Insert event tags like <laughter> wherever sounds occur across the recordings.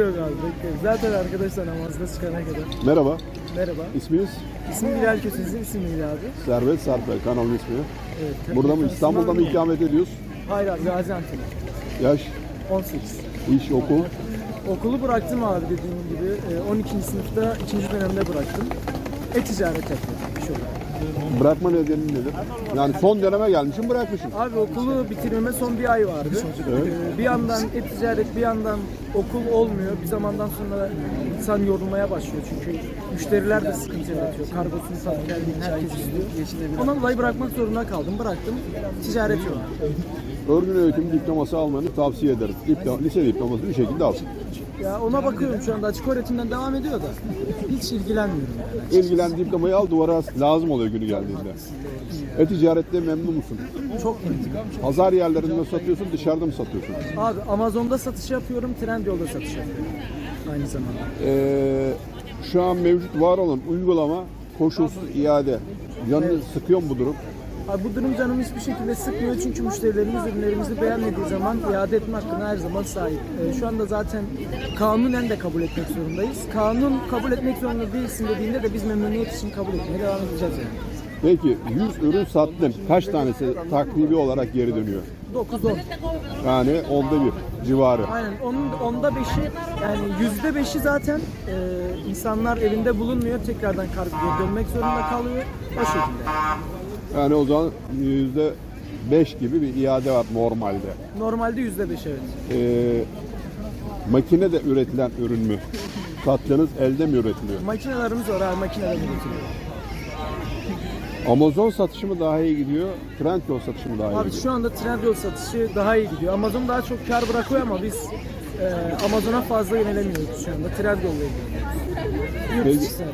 yok abi. Bekleyin. Zaten arkadaşlar namazda çıkana kadar. Merhaba, Merhaba. isminiz? İsmim Bilal Köse. Sizin ismi neydi abi? Servet Sarper, kanalın ismi. Evet. tabii. Burada mı, İstanbul'da mı ikamet ediyoruz? Hayır abi Gaziantep. Yaş, 18. iş, okul. Okulu bıraktım abi dediğim gibi. Ee, 12. sınıfta 2. dönemde bıraktım. E-ticaret yapıyorum iş olarak. Bırakma nedeni nedir? Yani son döneme gelmişim, bırakmışım. Abi okulu bitirmeme son bir ay vardı. Ee, bir yandan e-ticaret bir yandan okul olmuyor. Bir zamandan sonra insan yorulmaya başlıyor çünkü müşteriler de sıkıntı yaratıyor. Kargosunu satıp geldiğini herkes istiyor. Ondan dolayı bırakmak zorunda kaldım. Bıraktım. Ticaret yok. Örgün öğretim diploması almanı tavsiye ederim. Diploma, lise diploması bir şekilde alsın. Ya ona bakıyorum şu anda açık öğretimden devam ediyor da hiç ilgilenmiyorum yani. İlgilen diplomayı al, duvara as. lazım oluyor günü geldiğinde. E-ticarette memnun musun? Çok. Pazar yerlerinde mi satıyorsun, dışarıda mı satıyorsun? Abi Amazon'da satış yapıyorum, Trendyol'da satış yapıyorum. Aynı zamanda. Ee, şu an mevcut var olan uygulama koşulsuz iade. Canını sıkıyor mu bu durum? Bu durum canımı hiçbir şekilde sıkmıyor çünkü müşterilerimiz ürünlerimizi beğenmediği zaman iade etme hakkına her zaman sahip. Ee, şu anda zaten kanunen de kabul etmek zorundayız. Kanun kabul etmek zorunda değilsin dediğinde de biz memnuniyet için kabul etmeye devam edeceğiz yani. Peki 100 ürün sattın. Kaç tanesi takribi olarak geri dönüyor? 9-10. Yani onda bir civarı. Aynen onun onda beşi yani yüzde beşi zaten e, insanlar evinde bulunmuyor. Tekrardan kargoya dönmek zorunda kalıyor. O şekilde. Yani o zaman yüzde 5 gibi bir iade var normalde. Normalde yüzde beş evet. Ee, makinede üretilen ürün mü? Sattığınız elde mi üretiliyor? Makinelerimiz var abi makineler üretiyor. Amazon satışı mı daha iyi gidiyor? Trendyol satışı mı daha iyi Abi gidiyor? şu anda Trendyol satışı daha iyi gidiyor. Amazon daha çok kar bırakıyor ama biz e, Amazon'a fazla yönelemiyoruz şu anda. Trendyol'la ilgileniyoruz. Yurt Peki. dışı.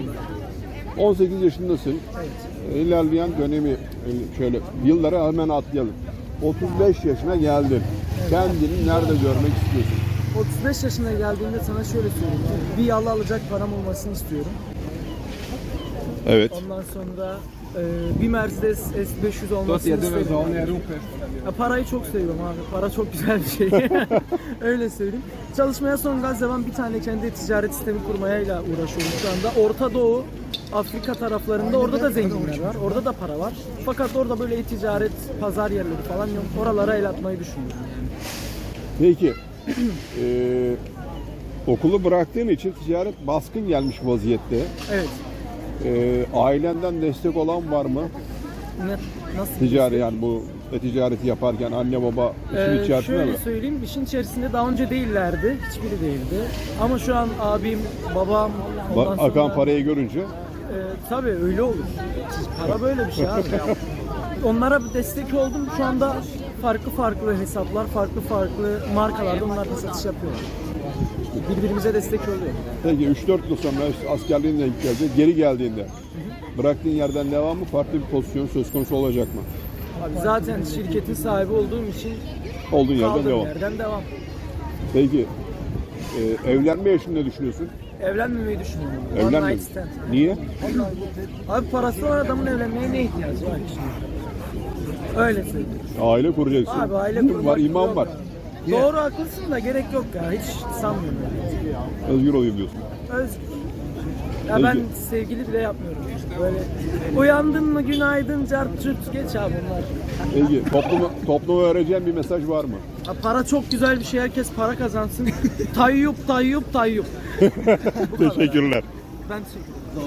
18 yaşındasın. Evet. İlerleyen dönemi e, şöyle yıllara hemen atlayalım. 35 yaşına geldin. Kendini nerede görmek istiyorsun? 35 yaşına geldiğimde sana şöyle söyleyeyim. Bir yalı alacak param olmasını istiyorum. Evet. Ondan sonra e, bir Mercedes S500 olmasını istiyorum. Ya parayı çok seviyorum abi. Para çok güzel bir şey. <laughs> Öyle söyleyeyim. Çalışmaya son gaz devam bir tane kendi ticaret sistemi kurmayla uğraşıyorum şu anda. Orta Doğu, Afrika taraflarında orada da zenginler var. Orada da para var. Fakat orada böyle e-ticaret, pazar yerleri falan yok. Oralara el atmayı düşünüyorum yani. Peki. eee, <clears throat> okulu bıraktığın için ticaret baskın gelmiş vaziyette. Evet. Eee, ailenden destek olan var mı? Ne, nasıl? Ticari yani bu ticareti yaparken anne baba işin Ee, içerisinde şöyle mi? söyleyeyim, işin içerisinde daha önce değillerdi. Hiçbiri değildi. Ama şu an abim, babam, Ba- ondan akan sonra... parayı görünce Ee, tabii öyle olur. Para böyle bir şey abi. Onlara bir destek oldum. Şu anda farklı farklı hesaplar, farklı farklı markalarda onlar da satış yapıyorlar. Birbirimize destek oluyor. peki 3-4 yıl sonra işte askerliğinden gelecek geri geldiğinde bıraktığın yerden devam mı farklı bir pozisyon söz konusu olacak mı? Abi zaten şirketin sahibi olduğum için Olduğun yerden kaldığım devam. yerden devam. Peki e, evlenme yaşını ne düşünüyorsun? Evlenmemeyi düşünüyorum. One Evlenme. night stand. Niye? Abi parası olan adamın evlenmeye ne ihtiyacı var? Öyle söyleyeyim. Aile kuracaksın. Abi aile Var, kurmak iman yok var. Doğru haklısın da gerek yok ya. Hiç sanmıyorum. Özgür olayım diyorsun. Özgür. Ya ben sevgili bile yapmıyorum. Böyle uyandın mı günaydın cart cürt geç abi bunlar. Peki topluma, topluma vereceğin bir mesaj var mı? Ya para çok güzel bir şey. Herkes para kazansın. <laughs> tayyup tayyup tayyup. <laughs> Teşekkürler. Ben teşekkür ederim.